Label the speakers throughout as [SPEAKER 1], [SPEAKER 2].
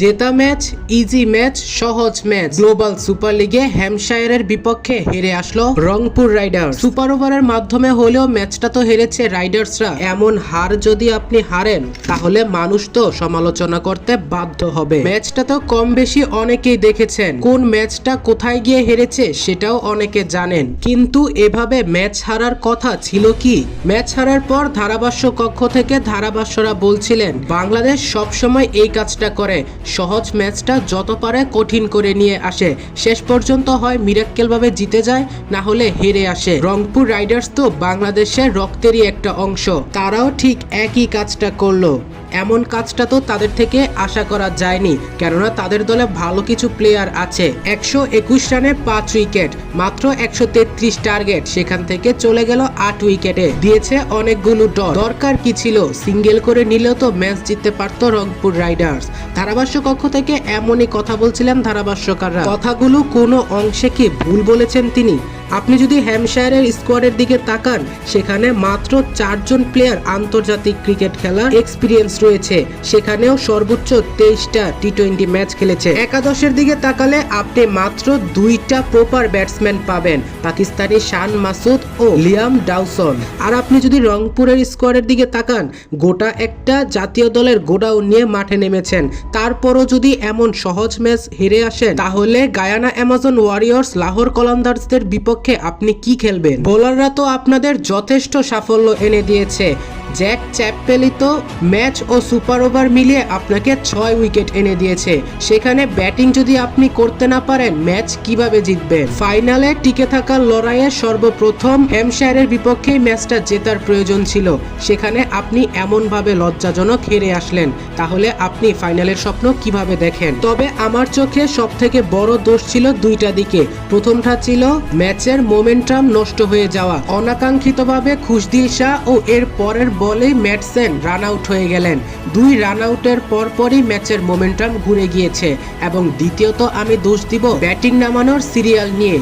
[SPEAKER 1] জেতা match easy match, সহজ match. Global super লিগে হ্যামশায়ারের বিপক্ষে হেরে আসলো রংপুর রাইডার্স। সুপার ওভারের মাধ্যমে হলেও ম্যাচটা তো হেরেছে রাইডার্সরা। এমন হার যদি আপনি হারেন, তাহলে মানুষ তো সমালোচনা করতে বাধ্য হবে। ম্যাচটা তো কম বেশি অনেকেই দেখেছেন। কোন ম্যাচটা কোথায় গিয়ে হেরেছে সেটাও অনেকে জানেন। কিন্তু এভাবে ম্যাচ হারার কথা ছিল কি? ম্যাচ হারার পর ধারাভাষ্য কক্ষ থেকে ধারাভাষ্যরা বলছিলেন, বাংলাদেশ সবসময় এই কাজটা করে। সহজ ম্যাচটা যত পারে কঠিন করে নিয়ে আসে। শেষ পর্যন্ত হয় মিরাক্কেলভাবে জিতে যায়, না হলে হেরে আসে। রংপুর রাইডার্স তো বাংলাদেশের রক্তেরই একটা অংশ। তারাও ঠিক একই কাজটা করল। এমন কাজটা তো তাদের থেকে আশা করা যায়নি, কেননা তাদের দলে ভালো কিছু প্লেয়ার আছে। একশো একুশ রানে পাঁচ উইকেট, মাত্র একশো তেত্রিশ টার্গেট সেখান থেকে চলে গেল আট উইকেটে। দিয়েছে অনেকগুলো ডট। দরকার কি ছিল? সিঙ্গেল করে নিলেও তো ম্যাচ জিততে পারতো রংপুর রাইডার্স। ধারাভাষ্য কক্ষ থেকে এমনই কথা বলছিলেন ধারাভাষ্যকাররা। কথাগুলো কোনো অংশে কি ভুল বলেছেন তিনি? আপনি যদি হ্যামশায়ারের স্কোয়াডের দিকে তাকান, সেখানে মাত্র চারজন প্লেয়ার আন্তর্জাতিক ক্রিকেট খেলার এক্সপিরিয়েন্স রয়েছে। সেখানেও সর্বোচ্চ তেইশটা টি টোয়েন্টি ম্যাচ খেলেছে। একাদশের দিকে তাকালে আপনি মাত্র দুইটা প্রপার ব্যাটসম্যান পাবেন, পাকিস্তানি শান মাসুদ ও লিয়াম ডাউসন। আর আপনি যদি রংপুরের স্কোয়াডের দিকে তাকান, গোটা একটা জাতীয় দলের গোডাউন নিয়ে মাঠে নেমেছেন। তারপরও যদি এমন সহজ ম্যাচ হেরে আসেন, তাহলে গায়ানা অ্যামাজন ওয়ারিয়র্স লাহোর কলন্দার্সদের বিপক্ষে আপনি কি খেলবেন? বোলাররা তো আপনাদের যথেষ্ট সাফল্য এনে দিয়েছে। জ্যাক চ্যাপেলি তো ম্যাচ ও সুপার ওভার মিলিয়ে আপনাকে ছয় উইকেট এনে দিয়েছে। সেখানে ব্যাটিং যদি আপনি করতে না পারেন, ম্যাচ কীভাবে জিতবেন? ফাইনালে টিকে থাকার লড়াইয়ে সর্বপ্রথম হ্যামশায়ারের বিপক্ষে ম্যাচটা জেতার প্রয়োজন ছিল। সেখানে আপনি এমনভাবে লজ্জাজনক হেরে আসলেন। তাহলে আপনি ফাইনালের স্বপ্ন কীভাবে দেখেন? তবে আমার চোখে সব থেকে বড় দোষ ছিল দুইটা দিকে। প্রথমটা ছিল ম্যাচের মোমেন্টাম নষ্ট হয়ে যাওয়া। অনাকাঙ্ক্ষিতভাবে খুশদিল শাহ ও এর পরের বলেই ম্যাটসেন রান আউট হয়ে গেলেন। দুই রান আউটের পরপরই ম্যাচের মোমেন্টাম ঘুরে গিয়েছে এবং দ্বিতীয়ত আমি দোষ দিব ব্যাটিং নামানোর সিরিয়াল নিয়ে।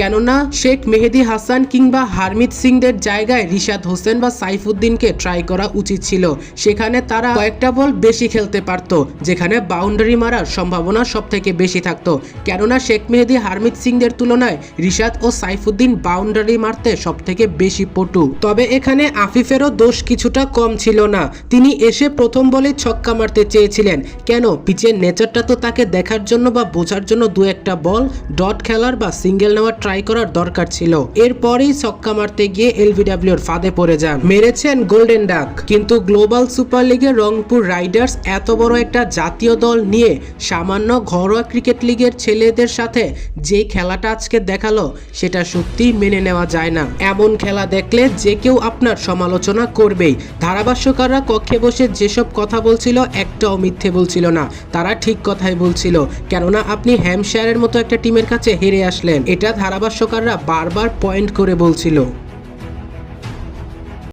[SPEAKER 1] কেননা শেখ মেহেদি হাসান কিংবা হারমিত সিংদের জায়গায় রিশাদ হোসেন বা সাইফুদ্দিনকে ট্রাই করা উচিত ছিল। সেখানে তারা কয়েকটা বল বেশি খেলতে পারতো, যেখানে বাউন্ডারি মারার সম্ভাবনা সব থেকে বেশি থাকতো। কেননা শেখ মেহেদি, হারমিত সিংদের তুলনায় রিশাদ ও সাইফুদ্দিন বাউন্ডারি মারতে সব থেকে বেশি পটু। তবে এখানে আফিফেরও দোষ কিছুটা কম ছিল না। তিনি এসে প্রথম বলে ছক্কা মারতে চেয়েছিলেন। কেন? পিচের নেচারটা তো তাকে দেখার জন্য বা বোঝার জন্য দু একটা বল ডট খেলার বা সিঙ্গেল নেওয়ার ট্রাই করার দরকার ছিল। এরপরেই ছক্কা মারতে গিয়ে এলবিডাব্লিউর ফাঁদে পড়ে যান। মেরেছেন গোল্ডেন ডাক। কিন্তু গ্লোবাল সুপার লিগে রংপুর রাইডার্স এত বড় একটা জাতীয় দল নিয়ে সামান্য ঘরোয়া ক্রিকেট লিগের ছেলেদের সাথে যে খেলাটা আজকে দেখাল, সেটা সত্যি মেনে নেওয়া যায় না। এমন খেলা দেখলে যে কেউ আপনার সমালোচনা করবেই। ধারাভাষ্যকাররা কক্ষে বসে যেসব কথা বলছিল, একটাও মিথ্যে বলছিল না। তারা ঠিক কথাই বলছিল, কেননা আপনি হ্যামশায়ারের মতো একটা টিমের কাছে হেরে আসলেন। এটা ধারাভাষ্যকাররা বারবার পয়েন্ট করে বলছিল।